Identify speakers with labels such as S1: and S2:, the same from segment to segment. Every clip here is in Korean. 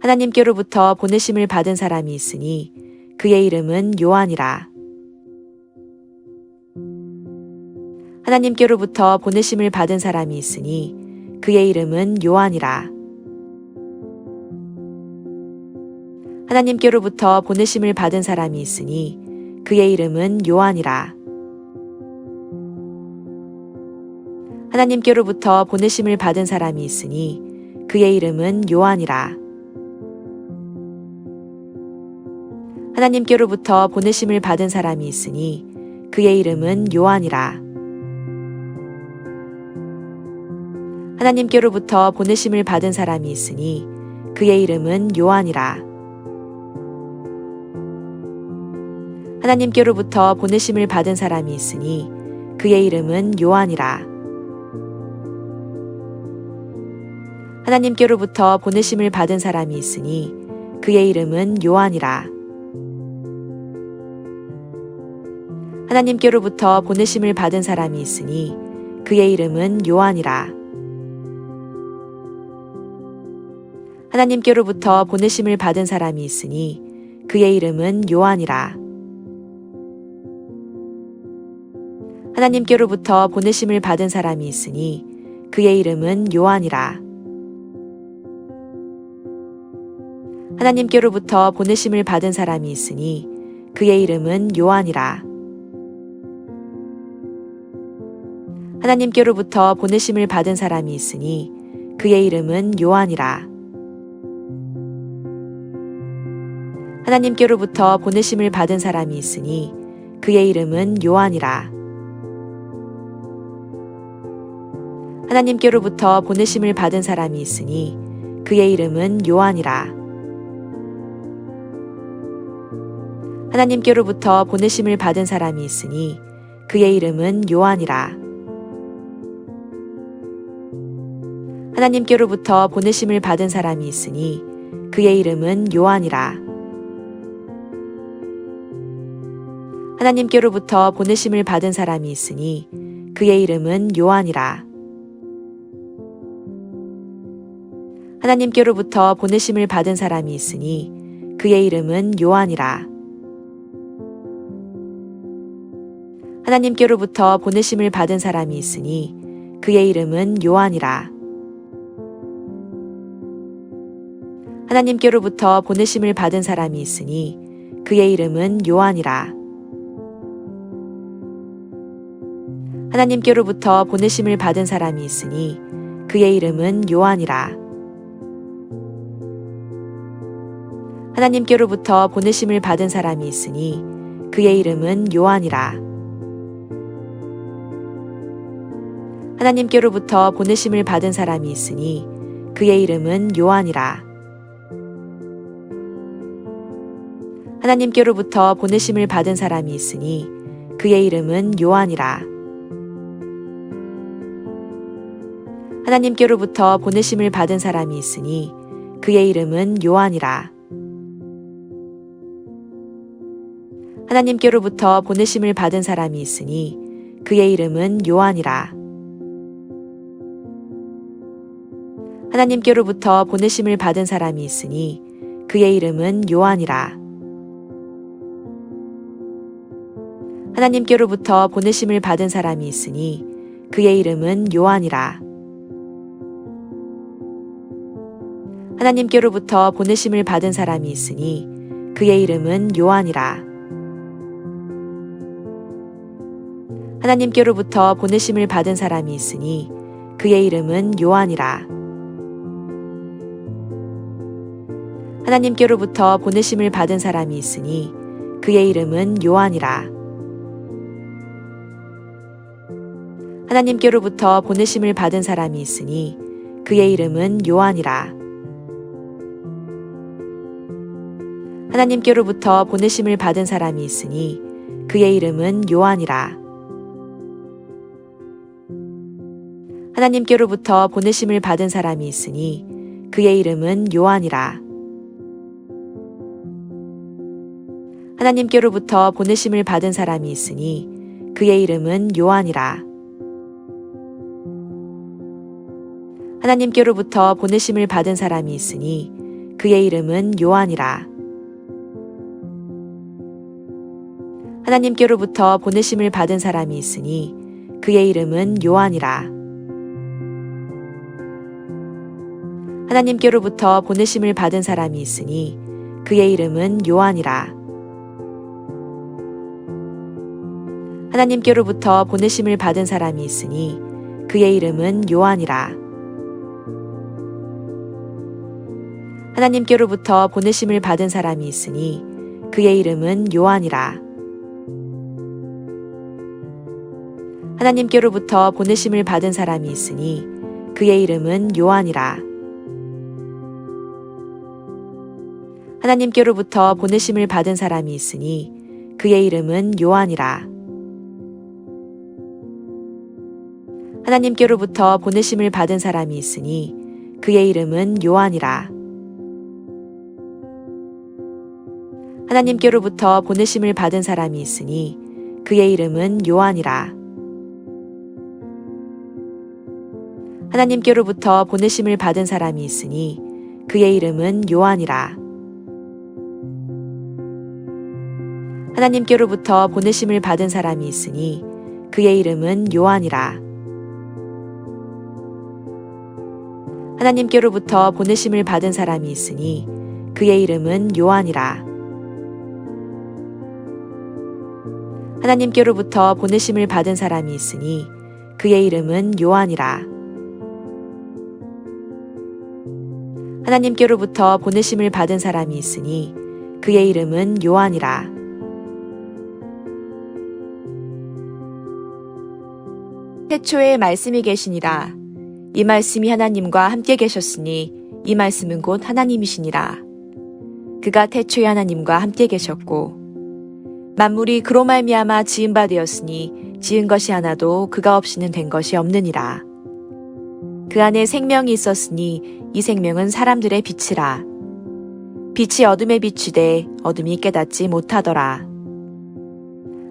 S1: 하나님께로부터 보내심을 받은 사람이 있으니 그의 이름은 요한이라. 하나님께로부터 보내심을 받은 사람이 있으니 그의 이름은 요한이라. 하나님께로부터 보내심을 받은 사람이 있으니 그의 이름은 요한이라. 하나님께로부터 보내심을 받은 사람이 있으니 그의 이름은 요한이라. 하나님께로부터 보내심을 받은 사람이 있으니 그의 이름은 요한이라. 하나님께로부터 보내심을 받은 사람이 있으니 그의 이름은 요한이라. 하나님께로부터 보내심을 받은 사람이 있으니 그의 이름은 요한이라. 하나님께로부터 보내심을 받은 사람이 있으니 그의 이름은 요한이라. 하나님께로부터 보내심을 받은 사람이 있으니 그의 이름은 요한이라. 하나님께로부터 보내심을 받은 사람이 있으니 그의 이름은 요한이라. 하나님께로부터 보내심을 받은 사람이 있으니 그의 이름은 요한이라. 하나님께로부터 보내심을 받은 사람이 있으니 그의 이름은 요한이라. 하나님께로부터 보내심을 받은 사람이 있으니 그의 이름은 요한이라. 하나님께로부터 보내심을 받은 사람이 있으니 그의 이름은 요한이라. 하나님께로부터 보내심을 받은 사람이 있으니 그의 이름은 요한이라. 하나님께로부터 보내심을 받은 사람이 있으니 그의 이름은 요한이라. 하나님께로부터 보내심을 받은 사람이 있으니 그의 이름은 요한이라. 하나님께로부터 보내심을 받은 사람이 있으니 그의 이름은 요한이라. 하나님께로부터 보내심을 받은 사람이 있으니 그의 이름은 요한이라. 하나님께로부터 보내심을 받은 사람이 있으니 그의 이름은 요한이라. 하나님께로부터 보내심을 받은 사람이 있으니 그의 이름은 요한이라. 하나님께로부터 보내심을 받은 사람이 있으니 그의 이름은 요한이라. 하나님께로부터 보내심을 받은 사람이 있으니 그의 이름은 요한이라. 하나님께로부터 보내심을 받은 사람이 있으니 그의 이름은 요한이라. 하나님께로부터 보내심을 받은 사람이 있으니 그의 이름은 요한이라. 하나님께로부터 보내심을 받은 사람이 있으니 그의 이름은 요한이라. 하나님께로부터 보내심을 받은 사람이 있으니 그의 이름은 요한이라. 하나님께로부터 보내심을 받은 사람이 있으니 그의 이름은 요한이라. 하나님께로부터 보내심을 받은 사람이 있으니 그의 이름은 요한이라. 하나님께로부터 보내심을 받은 사람이 있으니 그의 이름은 요한이라. 하나님께로부터 보내심을 받은 사람이 있으니 그의 이름은 요한이라. 하나님께로부터 보내심을 받은 사람이 있으니 그의 이름은 요한이라. 하나님께로부터 보내심을 받은 사람이 있으니 그의 이름은 요한이라. 하나님께로부터 보내심을 받은 사람이 있으니 그의 이름은 요한이라. 하나님께로부터 보내심을 받은 사람이 있으니 그의 이름은 요한이라. 하나님께로부터 보내심을 받은 사람이 있으니 그의 이름은 요한이라. 하나님께로부터 보내심을 받은 사람이 있으니 그의 이름은 요한이라. 하나님께로부터 보내심을 받은 사람이 있으니 그의 이름은 요한이라. 하나님께로부터 보내심을 받은 사람이 있으니 그의 이름은 요한이라. 하나님께로부터 보내심을 받은 사람이 있으니 그의 이름은 요한이라. 하나님께로부터 보내심을 받은 사람이 있으니 그의 이름은 요한이라. 하나님께로부터 보내심을 받은 사람이 있으니 그의 이름은 요한이라. 하나님께로부터 보내심을 받은 사람이 있으니 그의 이름은 요한이라. 하나님께로부터 보내심을 받은 사람이 있으니 그의 이름은 요한이라. 하나님께로부터 보내심을 받은 사람이 있으니 그의 이름은 요한이라. 하나님께로부터 보내심을 받은 사람이 있으니 그의 이름은 요한이라. 하나님께로부터 보내심을 받은 사람이 있으니 그의 이름은 요한이라. 하나님께로부터 보내심을 받은 사람이 있으니 그의 이름은 요한이라. 하나님께로부터 보내심을 받은 사람이 있으니 그의 이름은 요한이라. 하나님께로부터 보내심을 받은 사람이 있으니 그의 이름은 요한이라. 태초에 말씀이 계시니라. 이 말씀이 하나님과 함께 계셨으니 이 말씀은 곧 하나님이시니라. 그가 태초에 하나님과 함께 계셨고 만물이 그로 말미암아 지은 바 되었으니 지은 것이 하나도 그가 없이는 된 것이 없느니라. 그 안에 생명이 있었으니 이 생명은 사람들의 빛이라. 빛이 어둠에 비추되 어둠이 깨닫지 못하더라.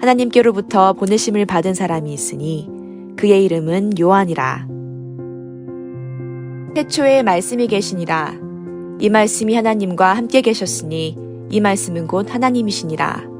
S1: 하나님께로부터 보내심을 받은 사람이 있으니 그의 이름은 요한이라. 태초에 말씀이 계시니라. 이 말씀이 하나님과 함께 계셨으니 이 말씀은 곧 하나님이시니라.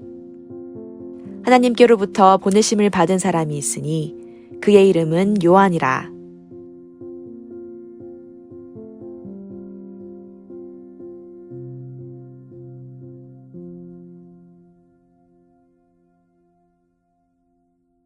S1: 하나님께로부터 보내심을 받은 사람이 있으니 그의 이름은 요한이라.